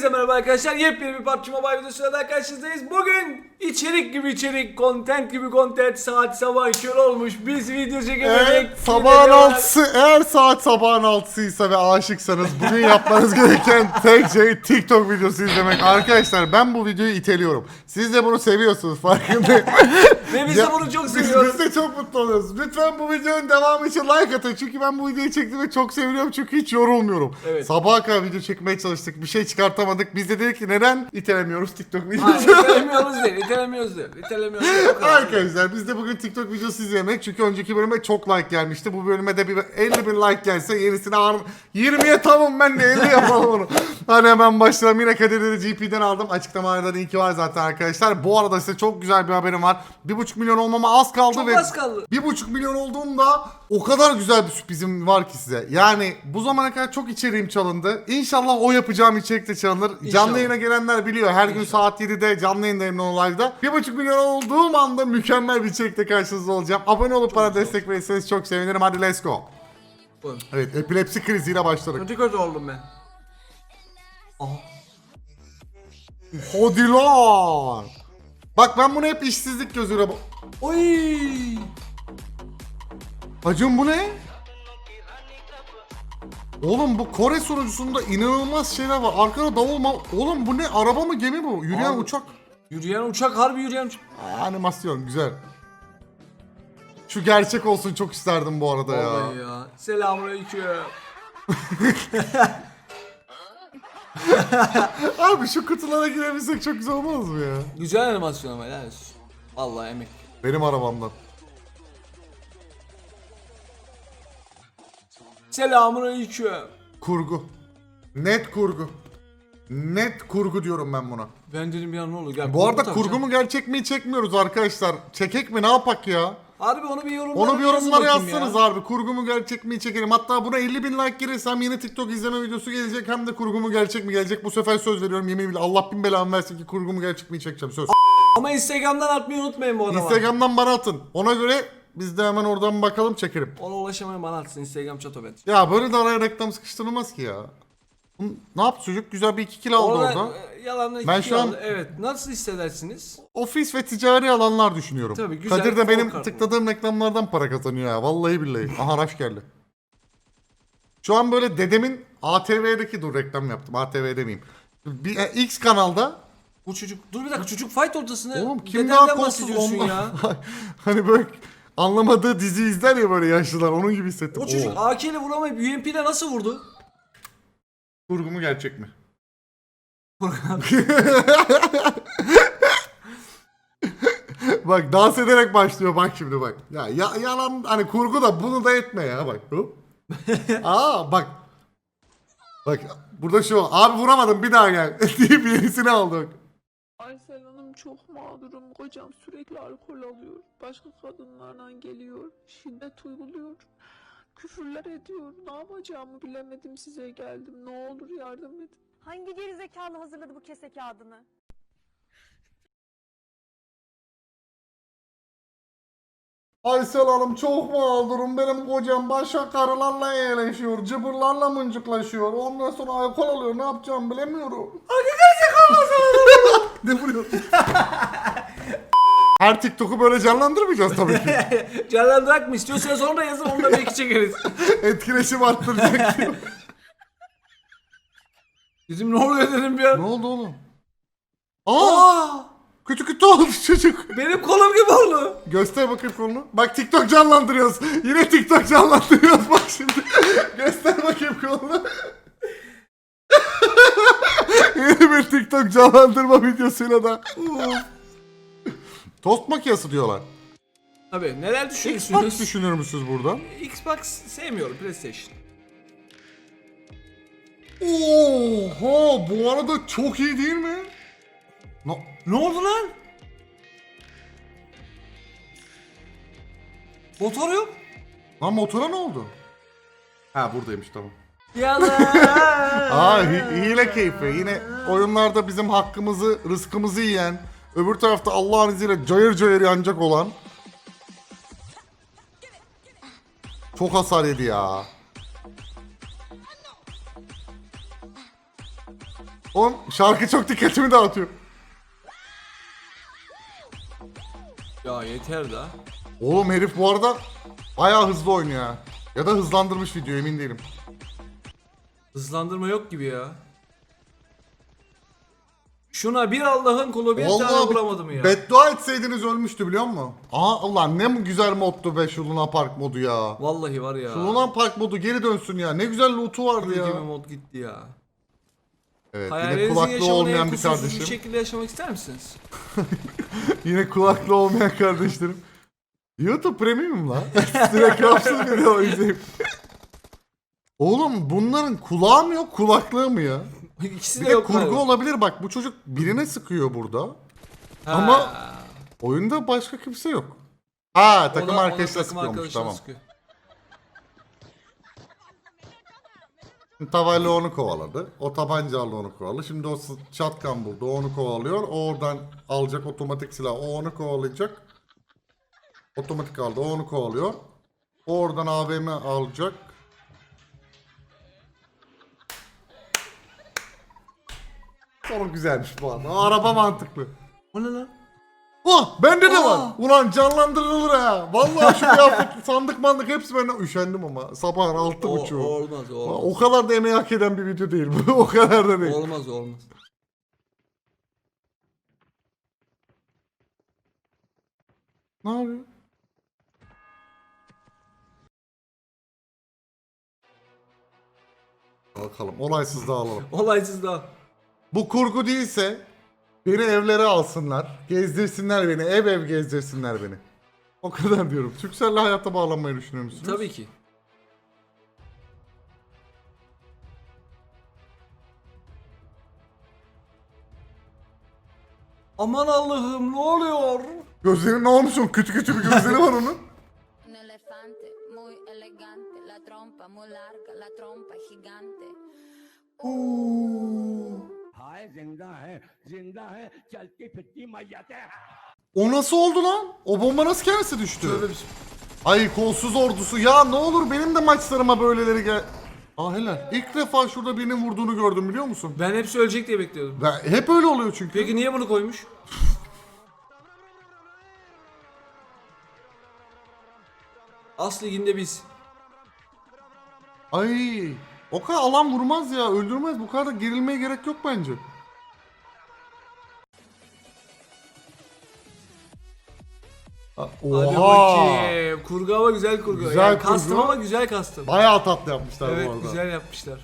Hepinize merhaba arkadaşlar. Yepyeni bir PUBG Mobile videosuyla daha karşınızdayız. Bugün içerik gibi içerik, content gibi content, saat sabah 2 olmuş. Biz video çekemedik. Evet, sabahın altısı eğer saat sabahın altısıysa ve aşıksanız bugün yapmanız gereken tek şey TikTok videosu izlemek. Arkadaşlar ben bu videoyu iteliyorum. Siz de bunu seviyorsunuz farkındayım. Ve biz de bunu çok biz- seviyoruz. Biz de çok mutlu oluyoruz. Lütfen bu videonun devamı için like atın. Çünkü ben bu videoyu çektiğimde çok seviniyorum çünkü hiç yorulmuyorum. Evet. Sabaha kadar video çekmeye çalıştık. Bir şey çıkartamadık. Biz de dedik ki neden itelemiyoruz TikTok videosu? itelemiyoruz değil, itelemiyoruz değil. İtelemiyoruz değil. o kadar. Arkadaşlar biz de bugün TikTok videosu izlemek çünkü önceki bölüme çok like gelmişti. Bu bölüme de bir 50 bin like gelse yenisini an 20'ye tamam ben de 50 yapalım onu. Hadi hemen başlayalım. Yine Kadir'de GP'den aldım. Açıklamalarda linki var zaten arkadaşlar. Bu arada size çok güzel bir haberim var. 1.5 milyon olmama az kaldı Çok ve az kaldı. 1.5 milyon olduğumda o kadar güzel bir sürprizim var ki size. Yani bu zamana kadar çok içeriğim çalındı. İnşallah o yapacağım içerik de çalınır. İnşallah. Canlı yayına gelenler biliyor. Her gün saat 7'de canlı yayındayım Live'da. 1.5 milyon olduğum anda mükemmel bir içerikle karşınızda olacağım. Abone olup bana destek verirseniz çok sevinirim. Hadi let's go. Buyurun. Evet epilepsi kriziyle başladık. Kötü kötü oldum ben. Aha. Hadi lan. Bak ben bunu hep işsizlik gözüyle. Oy! Hacım bu ne? Oğlum bu Kore sunucusunda inanılmaz şeyler var. Arkada davul ma... Oğlum bu ne? Araba mı gemi mi bu? Yürüyen Abi. uçak. Yürüyen uçak, harbi yürüyen uçak. Aa, animasyon güzel. Şu gerçek olsun çok isterdim bu arada ya. Vallahi ya. Selamünaleyküm. Abi şu kutulara girebilsek çok güzel olmaz mı ya? Güzel animasyon ama olsun. Vallahi emek. Benim arabamdan. Selamünaleyküm. Kurgu. Net kurgu. Net kurgu diyorum ben buna. Ben dedim ya ne olur gel. Bu arada kurgu mu gerçek mi çekmiyoruz arkadaşlar. Çekek mi ne yapak ya? Harbi onu bir yorumlara Onu bir yorumlara yazsanız ya. abi. Kurgu mu gerçek mi çekelim. Hatta buna 50 bin like girirsem yeni TikTok izleme videosu gelecek. Hem de kurgu mu gerçek mi gelecek. Bu sefer söz veriyorum yemin bile. Allah bin belamı versin ki kurgu mu gerçek mi çekeceğim söz. Ama Instagram'dan atmayı unutmayın bu adama. Instagram'dan bana atın. Ona göre biz de hemen oradan bakalım çekelim. Ona ulaşamayan bana atsın Instagram chatobet. Ya böyle de araya reklam sıkıştırılmaz ki ya. Ne yaptı çocuk? Güzel bir 2 kilo aldı orada. e, yalanla Ben iki şu an- aldı. Evet. Nasıl hissedersiniz? Ofis ve ticari alanlar düşünüyorum. Tabii, güzel, Kadir de benim tıkladığım reklamlardan para kazanıyor ya. Vallahi billahi. Aha Raş geldi. Şu an böyle dedemin ATV'deki dur reklam yaptım. ATV demeyeyim. Bir, e, X kanalda Bu çocuk dur bir dakika çocuk fight ortasında oğlum kim daha kolsuz bahsediyorsun ondan- ya. hani böyle anlamadığı dizi izler ya böyle yaşlılar onun gibi hissettim. O çocuk Oo. AK ile vuramayıp UMP ile nasıl vurdu? Kurgu mu gerçek mi? bak dans ederek başlıyor bak şimdi bak. Ya, ya yalan hani kurgu da bunu da etme ya bak. Hop. Aa bak. Bak burada şu abi vuramadım bir daha gel deyip yenisini aldı bak. Aysel Hanım çok mağdurum. Kocam sürekli alkol alıyor. Başka kadınlarla geliyor. Şiddet uyguluyor. Küfürler ediyor. Ne yapacağımı bilemedim size geldim. Ne olur yardım edin. Hangi gerizekalı hazırladı bu kese kağıdını? Aysel Hanım çok mağdurum benim kocam başka karılarla eğleşiyor cıbırlarla mıncıklaşıyor ondan sonra alkol alıyor ne yapacağımı bilemiyorum. Ne vuruyorsun? Her TikTok'u böyle canlandırmayacağız tabii ki. Canlandırak mı istiyorsan sonra yazın onu da belki çekeriz. Etkileşim arttıracak diyor. Bizim ne oluyor dedim bir ne an. oldu oğlum? Aa! Aa! Kötü kötü oldu çocuk. Benim kolum gibi oldu. Göster bakayım kolunu. Bak TikTok canlandırıyoruz. Yine TikTok canlandırıyoruz bak şimdi. Göster bakayım kolunu. Yeni bir TikTok canlandırma videosuyla da. Tost makinesi diyorlar. Tabii neler Xbox düşünüyorsunuz? düşünür müsünüz burada? Xbox sevmiyorum PlayStation. Oha bu arada çok iyi değil mi? No, Ne oldu lan? Motor yok. lan motora ne oldu? Ha buradaymış tamam. Yalan. Aa hi- hile keyfi. Yine oyunlarda bizim hakkımızı, rızkımızı yiyen, öbür tarafta Allah'ın izniyle cayır cayır yanacak olan. Çok hasar yedi ya. Oğlum şarkı çok dikkatimi dağıtıyor. Ya yeter da. Oğlum herif bu arada bayağı hızlı oynuyor ha. Ya da hızlandırmış video emin değilim. Hızlandırma yok gibi ya. Şuna bir Allah'ın kulu bir tane Vallahi vuramadım ya. beddua etseydiniz ölmüştü biliyor musun? Aa ulan ne güzel moddu be şu Luna Park modu ya. Vallahi var ya. Şu Luna Park modu geri dönsün ya. Ne güzel loot'u vardı Gibi ya. mod gitti ya. Evet yine kulaklı yaşamını en olmayan bir kusursuz kardeşim. bir şekilde yaşamak ister misiniz? Yine kulaklı olmayan kardeşlerim. YouTube Premium lan. Sürekli hapsız video izleyip. Oğlum bunların kulağı mı yok kulaklığı mı ya? İkisi Bir de de yok kurgu galiba. olabilir bak bu çocuk birine sıkıyor burada. Ha. ama Oyunda başka kimse yok. Ha takım O da- o da arkadaşla takım sıkıyormuş arkadaşına tamam. sıkıyor. Tavallo onu kovaladı. O tabancalı onu kovaladı. Şimdi o shotgun buldu. O onu kovalıyor. O oradan alacak otomatik silah. O onu kovalayacak. Otomatik aldı. O onu kovalıyor. O oradan AVM alacak. Sonu güzelmiş bu arada. Araba mantıklı. O ne lan? Oh bende de Aa! var. Ulan canlandırılır ha. Vallahi şu kıyafet sandık mandık hepsi benden üşendim ama. Sabahın altı O, buçuğu. olmaz olmaz. O kadar da emeği hak eden bir video değil bu. o kadar da değil. Olmaz olmaz. Ne yapıyor? Bakalım olaysız dağılalım. Olaysız da. Bu kurgu değilse beni evlere alsınlar. Gezdirsinler beni. Ev ev gezdirsinler beni. O kadar diyorum. Türkcell'le hayata bağlanmayı düşünüyor musunuz? Tabii ki. Aman Allah'ım ne oluyor? Gözleri ne olmuş onun? Kötü kötü bir gözleri var onun. Un O nasıl oldu lan? O bomba nasıl kendisi düştü? Bis- Ay kolsuz ordusu. Ya ne olur benim de maçlarıma böyleleri gel. Aa helal. İlk defa şurada birinin vurduğunu gördüm biliyor musun? Ben hepsi ölecek diye bekliyordum. Ben, hep öyle oluyor çünkü. Peki niye bunu koymuş? As liginde biz. Ay o kadar alan vurmaz ya öldürmez bu kadar da gerilmeye gerek yok bence. Hadi Oha. bakayım. Kurgu ama güzel kurgu. Güzel yani kastım kurgu. ama güzel kastım. Bayağı tatlı yapmışlar Evet bu arada. güzel yapmışlar.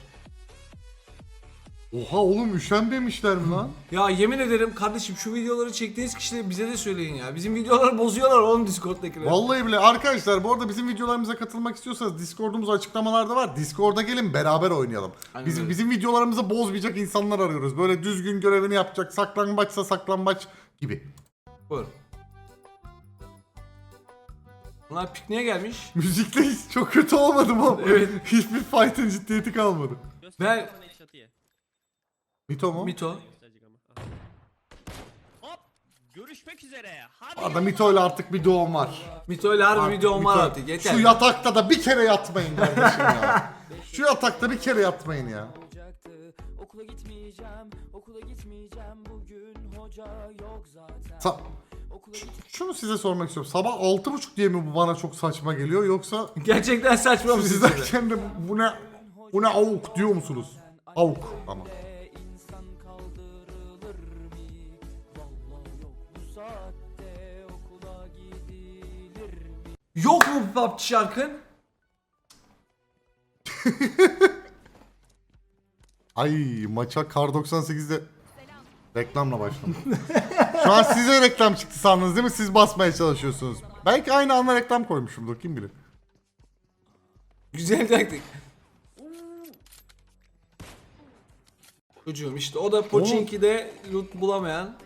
Oha oğlum üşenmemişler mi lan? Ya yemin ederim kardeşim şu videoları çektiğiniz kişileri bize de söyleyin ya. Bizim videoları bozuyorlar oğlum Discord'dakiler. Vallahi bile arkadaşlar bu arada bizim videolarımıza katılmak istiyorsanız Discord'umuz açıklamalarda var. Discord'a gelin beraber oynayalım. Aynen Biz, öyle. bizim videolarımızı bozmayacak insanlar arıyoruz. Böyle düzgün görevini yapacak saklambaçsa saklambaç gibi. Buyurun. Bunlar pikniğe gelmiş. Müzikte hiç çok kötü olmadım ama. Evet. Hiçbir fight'ın ciddiyeti kalmadı. Ben Mito mu? Mito. hop görüşmek üzere hadi Arada Mito ile artık bir doğum var. Mito ile harbi Artık videom var Mito- artık yeter. Şu yatakta da bir kere yatmayın kardeşim ya. Şu yatakta bir kere yatmayın ya. olacaktı. Okula gitmeyeceğim, okula gitmeyeceğim. Bugün hoca yok zaten. Sa- Okula git Şunu size sormak istiyorum. Sabah 6.30 diye mi bu bana çok saçma geliyor yoksa Gerçekten saçma bir siz şey. izlerken de bu ne bu ne avuk diyor musunuz? Avuk ama. insan kaldırılır mı? Vallahi yok bu saatte okula gidilir mi? Yok mu PUBG şarkın? Ay maça Kar 98'de reklamla başladım. Şu an size reklam çıktı sandınız değil mi? Siz basmaya çalışıyorsunuz. Belki aynı anda reklam koymuşumdur kim bilir. Güzel taktik. Çocuğum işte o da Pochinki'de loot bulamayan.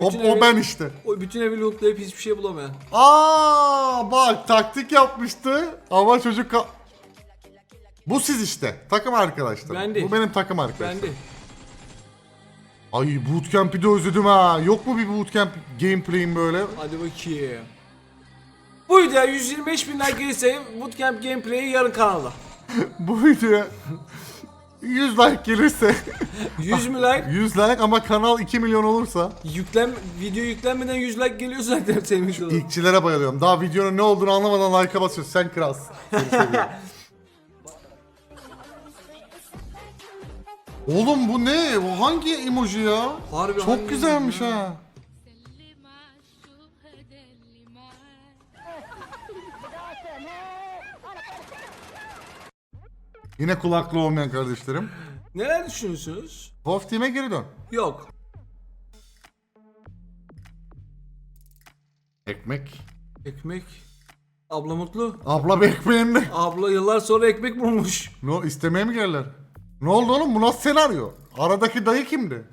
O, Bütün o evi- ben işte. O bütün evi lootlayıp hiçbir şey bulamayan. Aa bak taktik yapmıştı ama çocuk ka- Bu siz işte. Takım arkadaşlar. Ben değil. Bu benim takım arkadaşlarım. Ben de. Ay bootcamp'i de özledim ha. Yok mu bir bootcamp gameplay'im böyle? Hadi bakayım. Bu videoya 125 bin like gelirse Bootcamp Gameplay'i yarın kanalda. Bu videoya 100 like gelirse 100 mü like? 100 like ama kanal 2 milyon olursa Yüklen, video yüklenmeden 100 like geliyor zaten senin videoda. ilkçilere bayılıyorum. Daha videonun ne olduğunu anlamadan like'a basıyorsun. Sen kralsın. Seni seviyorum. Oğlum bu ne? Bu hangi emoji ya? Harbi Çok hangi güzelmiş emoji ha. Yine kulaklı olmayan kardeşlerim. Neler düşünüyorsunuz? Wolf Team'e geri dön. Yok. Ekmek. Ekmek. Abla mutlu. Abla bir ekmeğin ne? Abla yıllar sonra ekmek bulmuş. No, istemeye mi geldiler? Ne oldu oğlum? Bu nasıl senaryo? Aradaki dayı kimdi?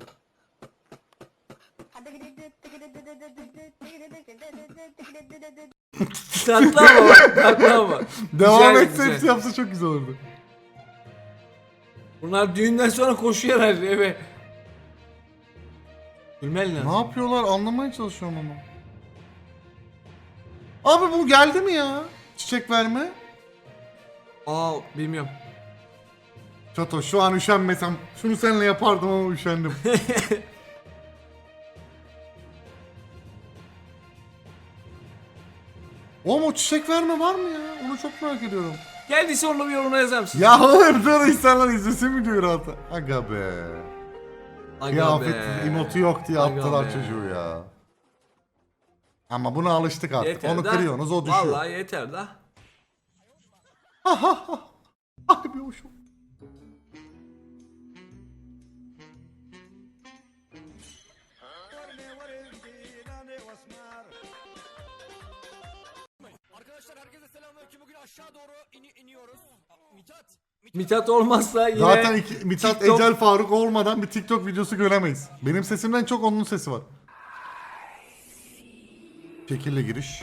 Tatlı ama bak, tatlı ama. Devam Güzel, etse güzel. hepsi yapsa çok güzel olurdu. Bunlar düğünden sonra koşuyor herhalde eve. Gülmen lazım. Ne yapıyorlar anlamaya çalışıyorum ama. Abi bu geldi mi ya? Çiçek verme. Aa bilmiyorum. Çato şu an üşenmesem şunu seninle yapardım ama üşendim. Oğlum o çiçek verme var mı ya? Onu çok merak ediyorum. Geldiyse onu bir yorumuna yazar mısın? Ya oğlum dur insanlar izlesin videoyu rahat. Aga be. Aga Kıyafet emotu yok diye Aga attılar be. çocuğu ya. Ama buna alıştık artık. Yeter Onu da. kırıyorsunuz o düşüyor. Vallahi yeter da. Ay bir hoşum. Aşağı doğru ini- iniyoruz. Mithat. Mithat olmazsa yine Zaten iki, Mithat TikTok- Ecel Faruk olmadan bir TikTok videosu göremeyiz. Benim sesimden çok onun sesi var. Şekille giriş.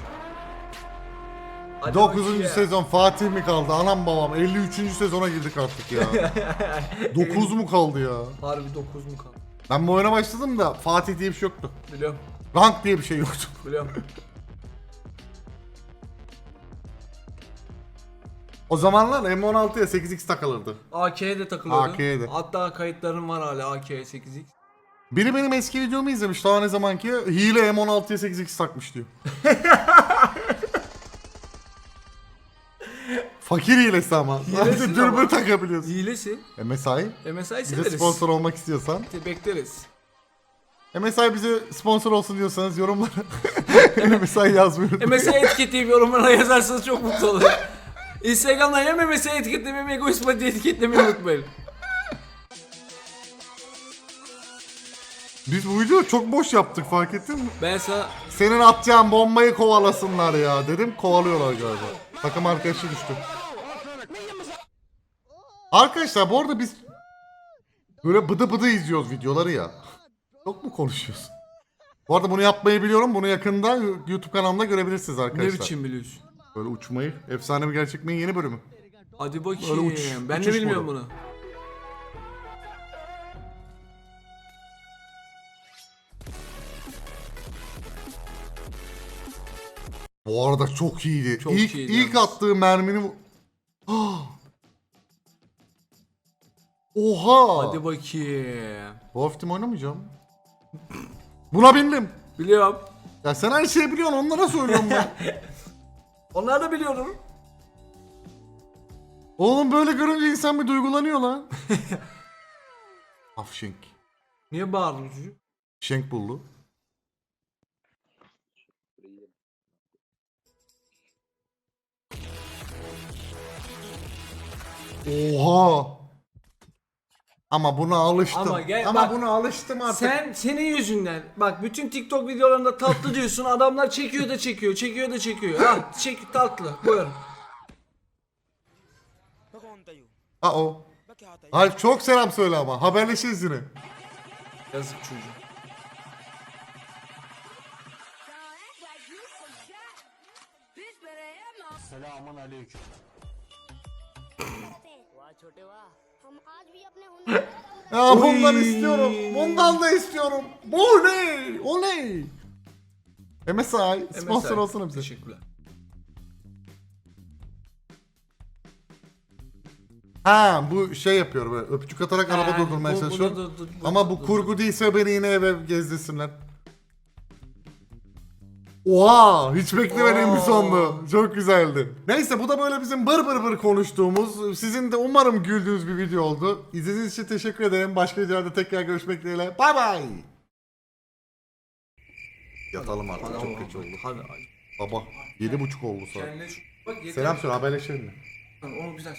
Hadi 9. bakayım. sezon Fatih mi kaldı? Anam babam 53. sezona girdik artık ya. 9 mu kaldı ya? Harbi 9 mu kaldı? Ben bu oyuna başladım da Fatih diye bir şey yoktu. Biliyorum. Rank diye bir şey yoktu. Biliyorum. O zamanlar M16'ya 8x takılırdı. AK'ye de takılıyordu. AK'ye de. Hatta kayıtlarım var hala AK 8x. Biri benim eski videomu izlemiş daha ne zamanki hile M16'ya 8x takmış diyor. Fakir hilesi ama. Hilesi Sadece ama. dürbün takabiliyorsun. Hilesin. MSI MSI bize severiz. sponsor olmak istiyorsan. Bekleriz. MSI bize sponsor olsun diyorsanız yorumlara MSI yazmıyorum. MSI etiketleyip yorumlara yazarsanız çok mutlu olurum. Instagram'dan hem MSI etiketlemeyi hem Egoist Pati etiketlemeyi unutmayın. Biz bu videoyu çok boş yaptık fark ettin mi? Ben sana Senin atacağın bombayı kovalasınlar ya dedim kovalıyorlar galiba. Takım arkadaşı düştü. Arkadaşlar bu arada biz böyle bıdı bıdı izliyoruz videoları ya. Çok mu konuşuyorsun? Bu arada bunu yapmayı biliyorum. Bunu yakında YouTube kanalımda görebilirsiniz ne arkadaşlar. biçim biliyorsun? Böyle uçmayı. Efsane bir gerçek miyin yeni bölümü. Hadi bakayım. Böyle uç- ben de uçuş bilmiyorum modu. bunu. Bu arada çok iyiydi. Çok ilk, iyiydi ilk yalnız. attığı mermini... vu- Ah! Oha! Hadi bakayım. Wolf Team oynamayacağım. Buna bindim. Biliyorum. Ya sen her şeyi biliyorsun onlara söylüyorum ben. Onlar da biliyorum. Oğlum böyle görünce insan bir duygulanıyor lan. Afşenk. Niye bağırdın çocuk? Şenk buldu. Oha. Ama buna alıştım. Ama Ama, gel- bak, buna alıştım artık. Sen senin yüzünden bak bütün TikTok videolarında tatlı diyorsun adamlar çekiyor da çekiyor çekiyor da çekiyor. Ha çek tatlı buyur. Aa o. Alp çok selam söyle ama. Haberleşiriz yine. Yazık çocuğum. Ya bundan istiyorum. Bundan da istiyorum. Oley! Oley! MSI sponsor MSI. olsana bize. Teşekkürler. Ha bu şey yapıyor böyle öpücük atarak araba durdurmaya çalışıyor. Ama bu kurgu değilse beni yine eve gezdirsinler. Oha hiç beklemediğim bir sondu. Çok güzeldi. Neyse bu da böyle bizim bır bır bır konuştuğumuz, sizin de umarım güldüğünüz bir video oldu. İzlediğiniz için teşekkür ederim. Başka videolarda tekrar görüşmek dileğiyle. Bay bay. Yatalım artık çok geç oldu. Hadi. Baba yedi buçuk oldu saat. Kendine şu- Bak yeter. Selam söyle haberleşelim mi? Onu güzel.